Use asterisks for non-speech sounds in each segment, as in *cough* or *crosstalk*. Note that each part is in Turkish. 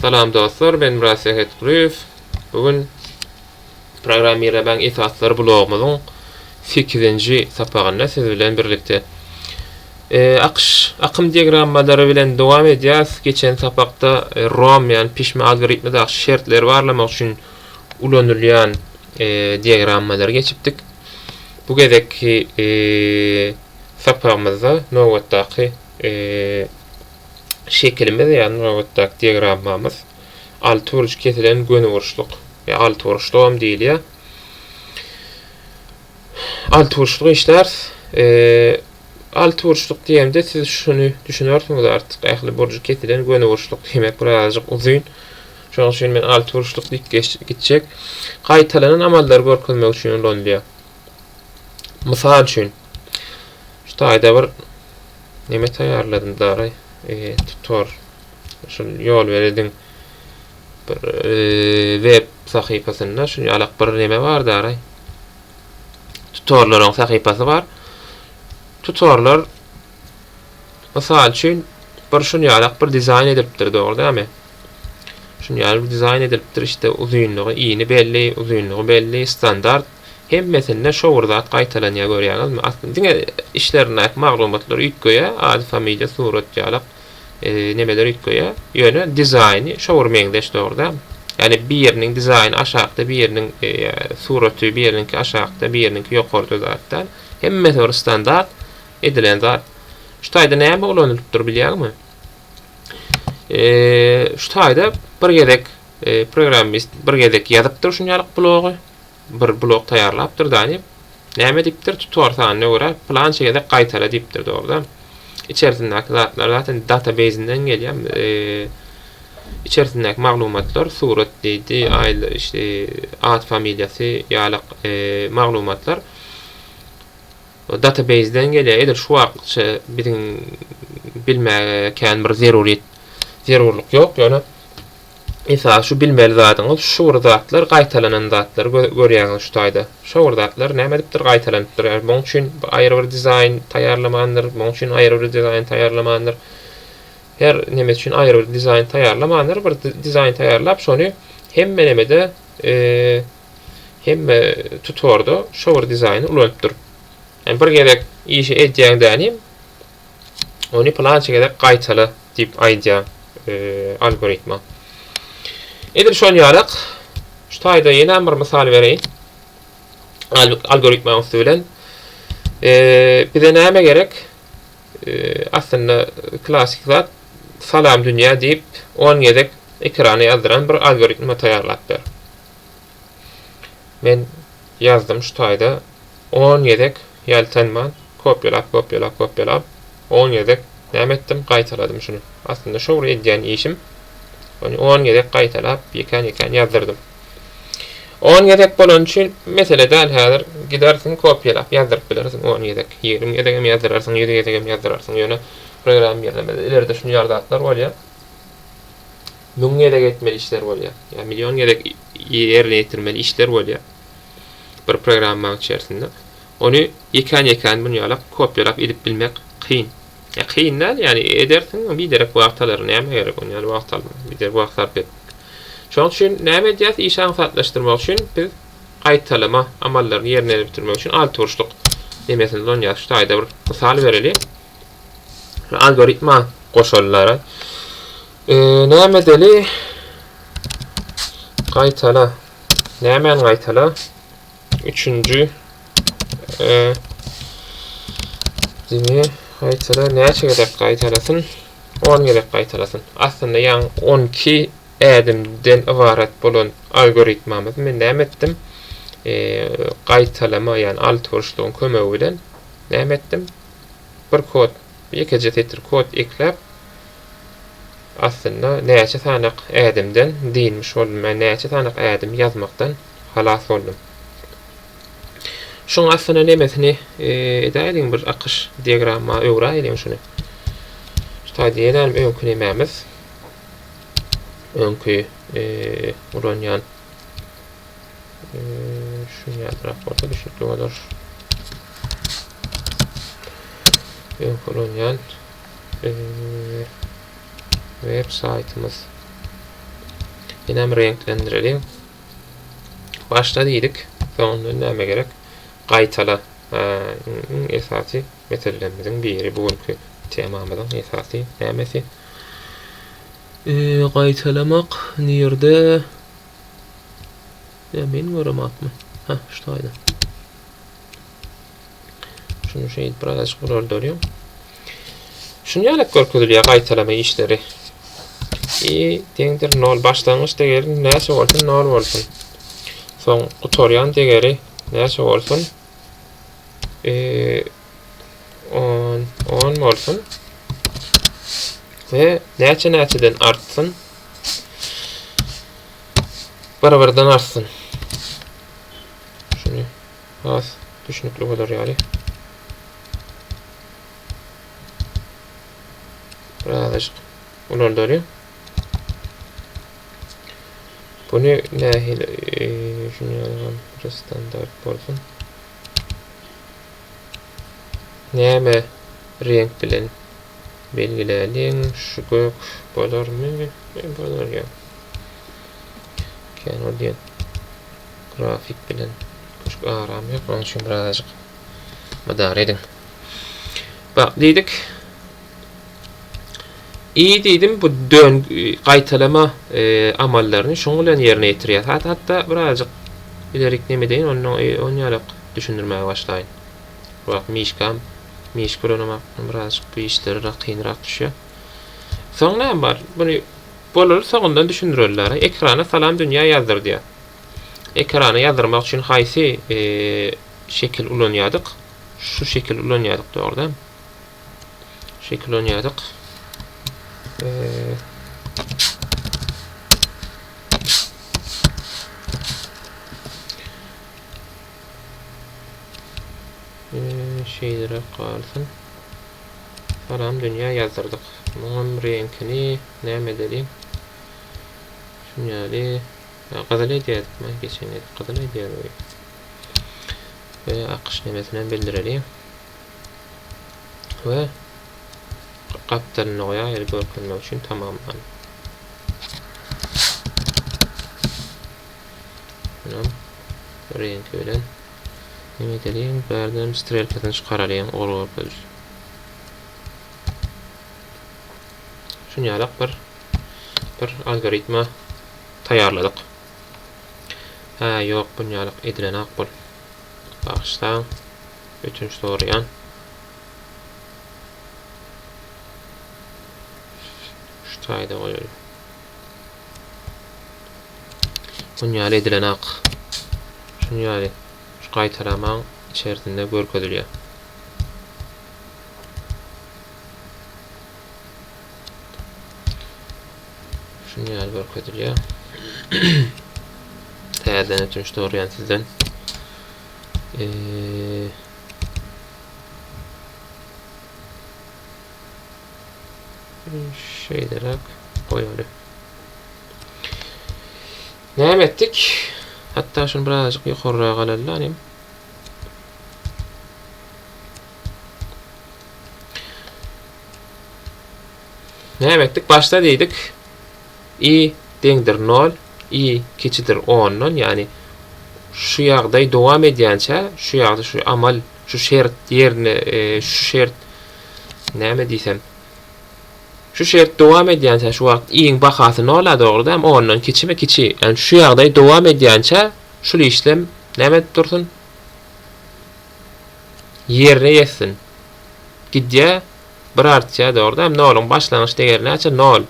Salam dostlar, ben Murat Sehet Guruyuf. Bugün Programmira ben esasları blogumuzun 8-nji sapagynda siz bilen birlikde e, akış, akım diagrammaları bilen dowam edýäs. Geçen sapakda e, ROM yani pişme algoritmada şertler barlamak üçin ulanylýan e, diagrammaları geçipdik. Bu gezeki e, sapagymyzda nowatdaky e, şeklimiz yani robotdak diagrammamız altı vuruş kesilen gönü vuruşluk ya altı vuruşluğum değil ya. Altı vuruşluk işler e, altı vuruşluk diyemde siz şunu düşünüyorsunuz artık. Ayaklı burcu kesilen gönü vuruşluk demek. Birazcık uzun Şoň üçin men altı vuruşluk dik gitjek. Gaýtalanan amallary görkezmek üçin ulanýar. Mysal üçin şu taýda bir neme taýýarladym daray e, tutor. Şu yol veredin bir e, web sahypasynda şu ýalak bir neme bar daray tutorlaryň sahypasy bar tutorlar mysal üçin bir şu ýalak bir dizayn edipdir dogry dämi şunu ýaly bir dizayn edipdir işte uzunluğu iýini belli uzunluğu belli standart. Hem meselene şowurdat gaýtalanýa görýäňizmi aslında diňe işlerine maglumatlar ýetgeýe ady familiýa surat ýalak e, ýöne dizaýny şowur meňdeş dogry Yani bir yerinin dizaýny aşağıda, bir yerinin e, suraty, bir yerinin aşağıda, bir yerinin ýokarda zatdan hemme bir standart edilen zat. Şu taýda näme ulanýardyr bilýärmi? Eee, şu taýda bir gerek e, programmist bir gerek ýazypdyr şunýalyk blogy. Bir blog taýýarlapdyr dany. Näme dipdir tutor sanyna görä plan şeýle gaýtala dipdir dogry. İçerisindeki zatlar zaten database'inden geliyor. E, içerisindeki maglumatlar surat dedi, aile işte ad familyası yalak e, maglumatlar database'den geliyor. Edir şu wagtça bizim bilmeken bir zeruriyet zerurluk yok yani Esas şu bilmeli zadyňyz şu zatlar gaýtalanan zatlar görýäňiz şu taýda. Şu zatlar näme dipdir gaýtalanypdyr. Muň üçin aýry bir dizayn taýýarlamandyr, muň üçin aýry bir dizayn taýýarlamandyr. Her näme üçin aýry bir dizayn taýýarlamandyr, bir dizayn taýýarlap şonu hemme nemede e, hemme tutorda şu bir dizaýny ulanypdyr. Yani bir gerek işi edýäňdänim onu plan çekede gaýtala dip aýdýan e, algoritma. Edir şol ýarak. Şu taýda ýene bir mysal bereýin. Algoritma bilen. Eee, bize näme gerek? Eee, aslında klasik zat salam dünýä diýip 10 gedek ekrany ýazdyran bir algoritma taýýarlap ber. Men ýazdım şu taýda 10 gedek ýaltanman kopýalap, kopýalap, kopýalap 10 gedek näme etdim? Gaýtaladym şunu. Aslında şu edýän işim Yani 10 gerek qaytalap yekan yekan yazdırdım. 10 gerek bolan üçin mesele däl häzir gidersin kopýalap ýazdyrıp bilersin 10 gerek 20 gerek ýazdyrarsın 7 gerek ýazdyrarsın ýöne program ýazamada ileride şunu ýardatlar bolýar. Müň gerek etmeli işler bolýar. Ya milyon gerek ýerine ýetirmeli işler bolýar. Bir programma içerisinde. Onu yekan yekan bunu ýalap kopýalap edip bilmek kyn. Yani edersin bir derek wagtlar näme gerek on yani wagt bir derek wagtlar pek. Şoň üçin näme diýär iş anfatlaşdyrmak üçin biz gaýtalama amallaryny ýerine bitirmek üçin alt turşluk demesini don ýaş taýda bir mysal bereli. Algoritma goşullary. E, näme deli gaýtala näme gaýtala üçüncü e, Dimi Qaytara näçe gerek qaytarasyn? 10 gerek qaytarasyn. Aslında ýa 12 ädimden ibaret bolan algoritmamyz men näme etdim? Eee qaytalama ýani alt turşlugyň kömegi bilen näme etdim? Bir kod, ýekeje tetir kod ekläp aslında näçe sanyk ädimden diýilmiş boldum. Men näçe sanyk ädim ýazmakdan halas boldum. Şoň aslında nemesini eee bir akyş diagramma öwra edelim şunu. Şuta diýelim öňkü nememiz. Öňkü eee uranýan eee şu ýadrap orta düşüp dolar. Öňkü uranýan eee web saytymyz. Yine renklendirelim. Başta dedik. Sonra näme gerek? Qaytala. Ha, esasy meselelerimizin biri bugünkü temamızın esasy nämesi? Eee qaytalamak nerede? Ya ben göremakmı? Ha, şutaydı. Şunu şey biraz kurul doluyor. Şunu yalak görküdülüyor qaytalama işleri. i dengdir nol başlangıç degeri näse bolsun nol bolsun. Soň tutorial degeri näse bolsun? Eee 10 10 bolsun. Ve näçe näçeden artsın? Barabardan artsın. Şunu az düşünüklü olur yani. Birazcık ulan doluyor. Bunu nahil eee şunu yazalım. Bir standart bolsun. Näme renk bilen belgileyelim. Şu gök bolar mı? Bolar ya. Kenar diyen grafik bilen küçük aram yok. Onun için birazcık madar edin. Bak dedik. İyi dedim bu dön qaytalama e, amallarını şoň bilen ýerine ýetirýär. Hatta, hatta birazcık ilerik neme deyin onu onu ýalyk düşündirmeye başlaýyn. Bak mişkam kuranamak birazcık bu işleri rak kıyınrak düşüyor. Sonra var? Bunu bolur sonundan düşündürürler. Ekrana salam dünya yazdır diye. Ekrana yazdırmak için haysi e, şekil ulanyadık. Şu şekil ulanyadık doğru Şekil ulanyadık. Eee şeylere kalsın. Salam dünya yazdırdık. Bunun renkini ne edelim? Şunyali Qadal ediyorduk mu? Geçen edip qadal ediyorduk. Ve akış nemesine bildirelim. Ve kaptanın oya el görünmek için tamamlan. Tamam. Renk öyle. Nime edelim? Berdim strelkadan çıkaralım. Olur böyle. Şunyalak bir bir algoritma tayarladık. Ha yok bunyalak edilen akbol. Baştan bütün soruyan şu tayda koyuyorum. Bunyal edilen ak. Şunyali şu qaytaraman içerisinde görkezilýär. Şunu ýaly görkezilýär. *coughs* Täzeden ötünç doğrayan sizden. Eee şeylerek koyalım. Ne ettik? Hatta şunu birazcık yukarıya alalım. Ne ettik? Başta dedik. i dengdir 0, i kiçidir 10'dan yani şu ýagdaý dowam edýänçä, şu ýagda şu amal, şu şert ýerine, e, şu şert näme diýsem, şu şert dowam edýänçä şu wagt iň bahasy nola dogruda, ondan kiçime kiçi, yani şu ýagdaý dowam edýänçä şu işlem näme dursun? Ýerine ýetsin. Gidýä bir artýa dogruda, nolun başlangyç degeri näçe? 0.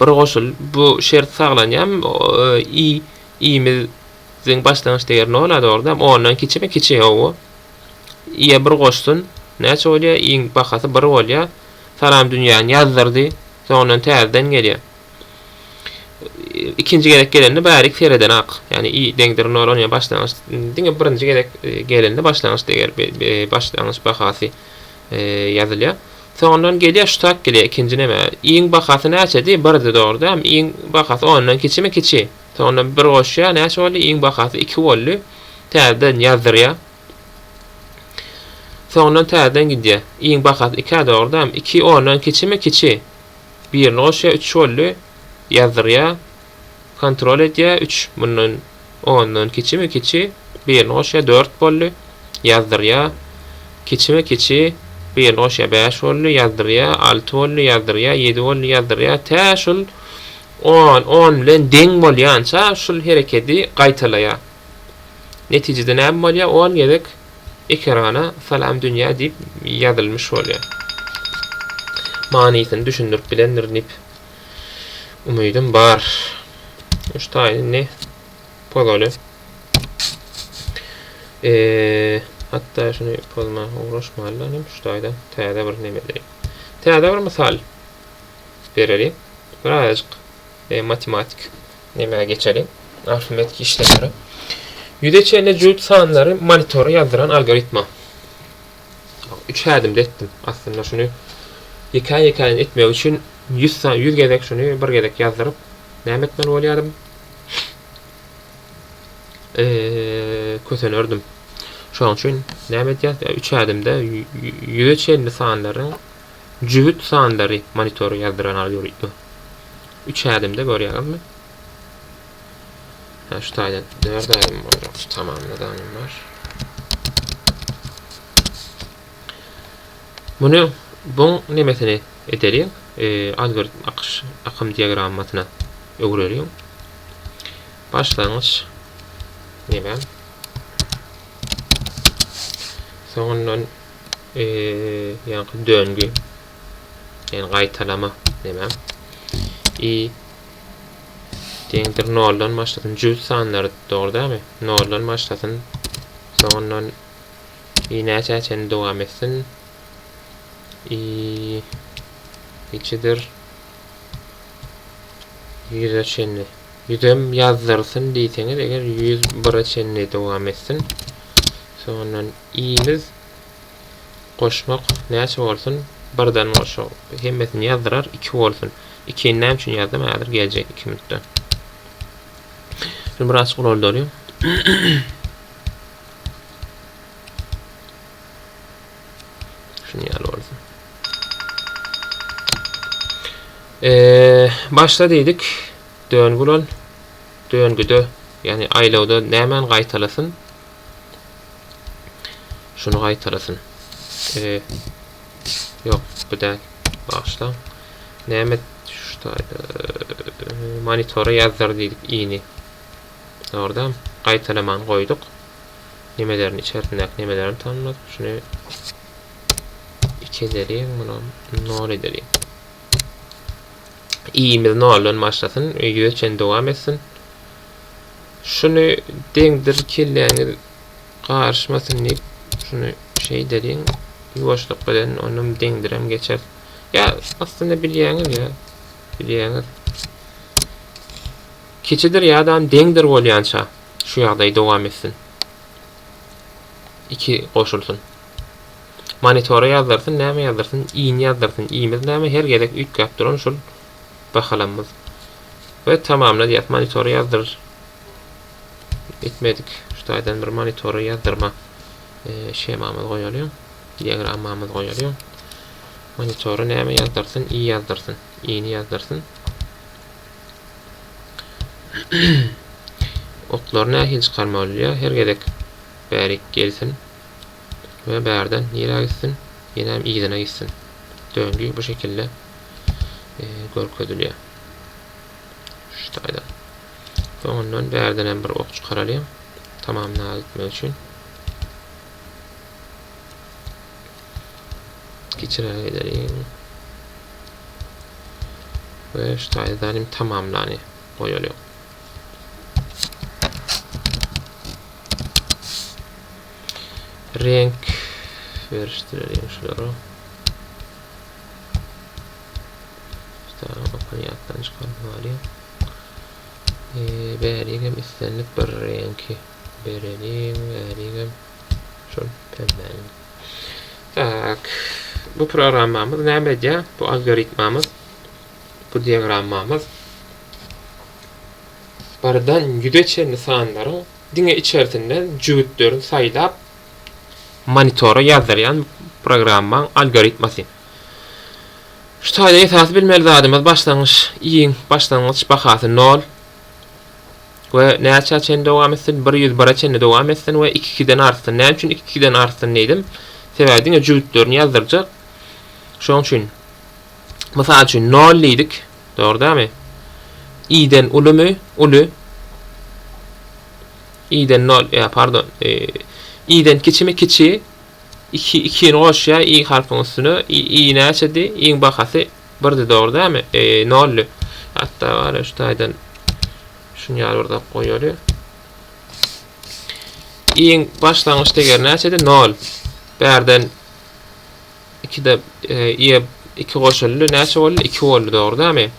Bir goşul bu şert saglanýam, i imi zing başlangyç degeri nola dogruda, ondan kiçime kiçi o. Iýe bir goşsun, näçe bolýar? Iň bahasy bir bolýar. Salam dünýäni ýazdyrdy, soňdan täzeden gelýär. ikinci gerek gelende bärik fereden ak. Yani i dengdir nol başlangyç. Diňe birinji gerek gelende başlangyç deger başlangyç bahasy ýazylýar. Soňdan gelýär şu tak gelýär ikinji näme? Iň bahasy näçedi? Birdi dogruda, iň bahasy ondan kiçimi kiçi. Soňdan bir goşýar, näçe boldy? Iň bahasy 2 boldy. Täzeden ýazdyrýar. Soňdan täzeden gidýär. Iň bahasy 2 dogruda, 2 ondan kiçimi kiçi. 1 goşýar 3 boldy. ýazdyrýa, kontrol edýä 3 bundan 10-dan keçimi keçi 1 goşya 4 boldy. Ýazdyrýa, keçime keçi 1 goşya 5 boldy, ýazdyrýa 6 boldy, ýazdyrýa 7 boldy, ýazdyrýa täşul 10 10 bilen deň bolýança şol hereketi gaýtalaýa. Netijede näme bolýar? 10 gerek ekrana salam dünýä diýip ýazylmyş bolýar. Manysyny düşündirip bilendir dip umydym bar. Ştaýyn ne? Pogaly. Eee hatta şunu pozma uğraşmaýarlar, ştaýda täze bir neme diýip. Täze bir misal berelim. Birazcık e, matematik neme geçelim. Arifmetik işlemleri. Yüdeçeyle cüt sanları monitora yazdıran algoritma. Üç adımda ettim aslında şunu yıkan yıkan etmiyor için 100 san 100 gedek şunu bir gedek yazdırıp näme etmeli bolýarym? Eee kösenördüm. Şoň üçin näme edýär? Üç adımda yüdeçeyle sanlaryň cüt sanlary monitora yazdıran algoritma. Üç adımda görýärmi? Ha şu tane neredeyim hocam? Tamam neden var? Bunu bu nimetini edelim. E, algoritm akış akım diagrammatına öğreniyorum. Başlangıç neme? Sonra e, yani döngü yani gaytalama neme? i Deňdir noldan başlasın. Cüz sanları doğru mi? Noldan başlasın. Sonra iğne çeçeni devam etsin. I içidir. Yüze çenli. Yüzem yazdırsın eğer yüz bira çenli devam etsin. Sonra i'miz koşmak näçe bolsun? Birden koşmak. Hemmesini yazdırar, iki bolsun. İki näme üçin yazdım? Häzir gelecek 2 minutda. Şimdi biraz rol doluyor. *coughs* Şunu olsun. Ee, başta dedik döngülol döngüde yani aylawda nämen gaýtalasyn şunu gaýtalasyn ee, yok bu da başla näme şu monitora yazdır dedik iğni Orada qaytalaman koyduk. Nimelerini içerisinden nimelerini tanımladık. Şunu iki edelim. Bunu nol edelim. İyimiz nolun başlasın. Yüze için devam etsin. Şunu dengdir kirlerini karışmasın deyip şunu şey edelim. Yuvaşlık bilen onu dengdirem geçer. Ya aslında bilýäňiz ya. Bilýäňiz. Keçidir ýa-da deňdir bolýança şu ýagdaý dowam etsin. Iki goşulsun. Monitora ýazdyrsyn, näme ýazdyrsyn, iň ýazdyrsyn, iňmiz näme her gerek üç gap duran şol bahalamyz. Ve tamamla diýip monitora ýazdyr. Etmedik. Şu taýdan bir monitora ýazdyrma e, şemamyz goýalýar. Diagramamyz goýalýar. Monitora näme ýazdyrsyn, iň ýazdyrsyn, iň ýazdyrsyn. Oklarını *clears throat* ahil çıkarmalı ya. Her gerek bärik gelsin. Ve bärden nira gitsin. Yine iyidine gitsin. Döngü bu şekilde e, görködülüyor. Şu tayda. Sonundan bärden bir ok çıkaralım. Tamamına gitmek için. Geçire edelim. Ve şu tayda tamamlanıyor. Koyuyor. renk veriştirelim şunları. İşte apaniyattan çıkarmalıyım. Ee, vereyim istenip bir renki verelim, vereyim. Şun pemben. Tak. Bu programmamız ne medya? Bu algoritmamız. Bu diagrammamız. Bardan yüdeçe sanların dine içerisinden cüvütlerin sayılap monitora ýazdyrýan programmaň algoritmasy. Şu taýda esas bilmeli zadymyz başlangyç iň başlangyç bahasy 0 we näçe çen dowam etsin 100 bara çen dowam etsin we 2-den artsyn. Näme üçin 2-den artsyn diýdim? Sebäbi diňe jüwitlerini ýazdyrjak. Şoň üçin. Mysal üçin 0 diýdik. Dogry dämi? i'den ulumy, ulu. i'den 0, ya pardon. E, i'den kiçimi kiçi. 2 2 ni goşya i harfyň üstüne i i näçedi? Iň bahasy 1 dogry dämi? E 0. Hatta var şu taýdan şunu ýaly orada goýýar. Iň başlangyç deger näçedi? 0. Bärden 2 de i 2 goşully näçe boldy? 2 boldy dogry dämi?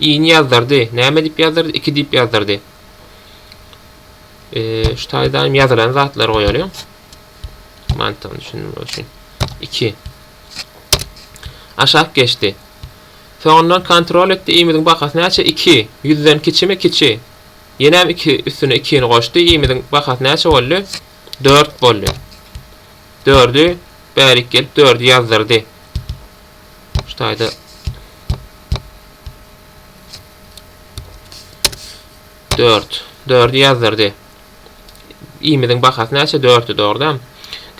i ni ýazdyrdy. Näme diýip ýazdyrdy? 2 diýip ýazdyrdy. E, şu taýdan ýazylan zatlar goýalýar. Mantygyny düşünmek üçin. 2. Aşağı geçti. Sonra kontrol etdi. İmidin bakasy näçe? 2. 100den kiçimi kiçi. Ýene 2 üstüne 2 ni goşdy. İmidin bakasy näçe boldy? 4 boldy. 4'ü bärik gelip 4 ýazdyrdy. Şu taýda 4. 4 ýazdyrdy. İmidin bakasy näçe? 4 dogry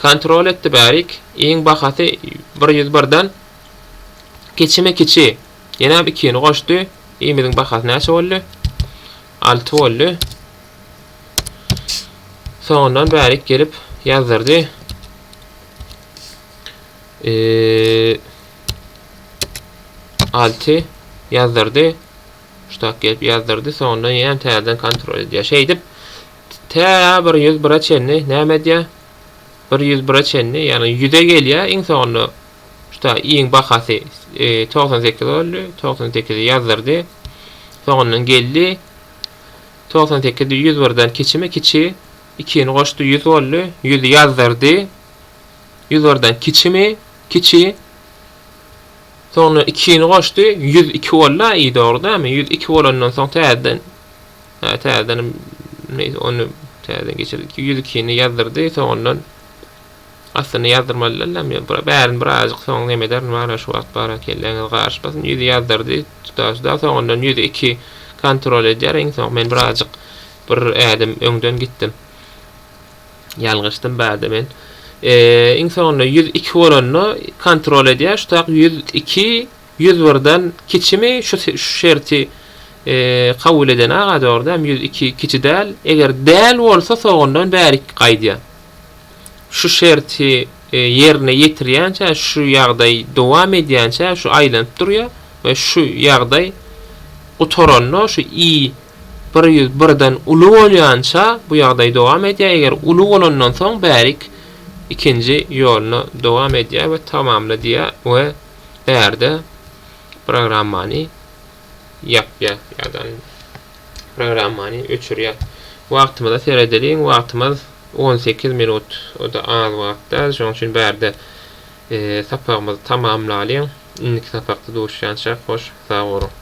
Kontrol etdi bärik. Iň bahasy 101-den keçime keçi. Ýene bir kini goşdy. Imidin bahasy näçe boldy? 6 boldy. Soňdan bärik gelip ýazdyrdy. Eee 6 ýazdyrdy. Şutak gelip ýazdyrdy. Soňdan ýene täzeden kontrol edýär. Şey dip T 100 bira çenni näme bir yüz bira çenni, yani yüze gelýär, iň sonu şuta iň bahasy e, 98 boldy, 98 ýazdyrdy. Soňundan geldi. 98 100 birden keçime keçi 2 ni goşdy 100 boldy, 100 ýazdyrdy. 100 birden keçimi keçi Sonra 2 ni goşdy 102 bolla iyi dogry dämi? 102 bolandan soň täzeden ha täzeden onu täzeden geçirdik. 102 ni ýazdyrdy, soňundan Aslında yazdırmalılar ya bura bärin birazcık soň näme der mana şu wagt bara kelleňiz garşpasyn ýüzi ýazdyrdy tutaş da ýüzi iki kontrol edýär iň soň men birazcık bir ädim öňden gitdim ýalgyşdym bäde men soňda 102 bolanyny kontrol edýär şu tak 102 101den kiçimi şu şerti kabul eden aga doğru 102 kiçi däl eger däl bolsa soňdan bärik gaýdýar şu şerti e, yerine yetirýänçä şu ýagdaý dowam edýänçä şu aýlanyp durýar we şu ýagdaý otoranno şu i 101-den uly bolýança bu ýagdaý dowam edýär. Eger uly bolandan soň bärik ikinji ýoluna dowam edýär we tamamladyar we därde programmany ýapýar ýa-da programmany öçürýär. Wagtymyza seredeliň, wagtymyz 18 minut o da az wagtda şoň üçin bärde e, sapagymyzy tamamlaýan. Inki sapakda duşýança hoş sag bolun.